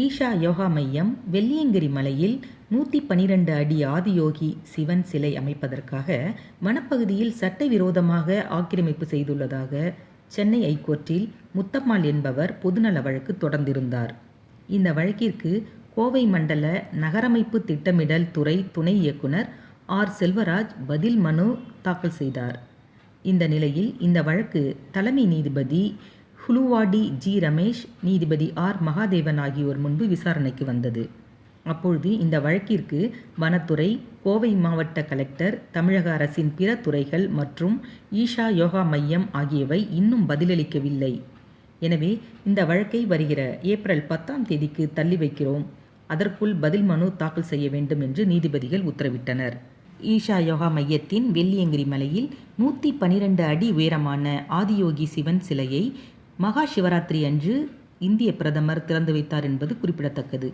ஈஷா யோகா மையம் வெள்ளியங்கிரி மலையில் நூற்றி பனிரெண்டு அடி ஆதியோகி சிவன் சிலை அமைப்பதற்காக வனப்பகுதியில் சட்டவிரோதமாக ஆக்கிரமிப்பு செய்துள்ளதாக சென்னை ஐகோர்ட்டில் முத்தம்மாள் என்பவர் பொதுநல வழக்கு தொடர்ந்திருந்தார். இந்த வழக்கிற்கு கோவை மண்டல நகரமைப்பு திட்டமிடல் துறை துணை இயக்குனர் ஆர். செல்வராஜ் பதில் மனு தாக்கல் செய்தார். இந்த நிலையில் இந்த வழக்கு தலைமை நீதிபதி ஹுலுவாடி ஜி ரமேஷ் நீதிபதி ஆர் மகாதேவன் ஆகியோர் முன்பு விசாரணைக்கு வந்தது. அப்பொழுது இந்த வழக்கிற்கு வனத்துறை கோவை மாவட்ட கலெக்டர் தமிழக அரசின் பிற துறைகள் மற்றும் ஈஷா யோகா மையம் ஆகியவை இன்னும் பதிலளிக்கவில்லை. எனவே இந்த வழக்கை வருகிற ஏப்ரல் பத்தாம் தேதிக்கு தள்ளி வைக்கிறோம். அதற்குள் பதில் மனு தாக்கல் செய்ய வேண்டும் என்று நீதிபதிகள் உத்தரவிட்டனர். ஈஷா யோகா மையத்தின் வெள்ளியங்கிரி மலையில் நூற்றி பனிரெண்டு அடி உயரமான ஆதியோகி சிவன் சிலையை மகா சிவராத்திரி அன்று இந்திய பிரதமர் திறந்து வைத்தார் என்பது குறிப்பிடத்தக்கது.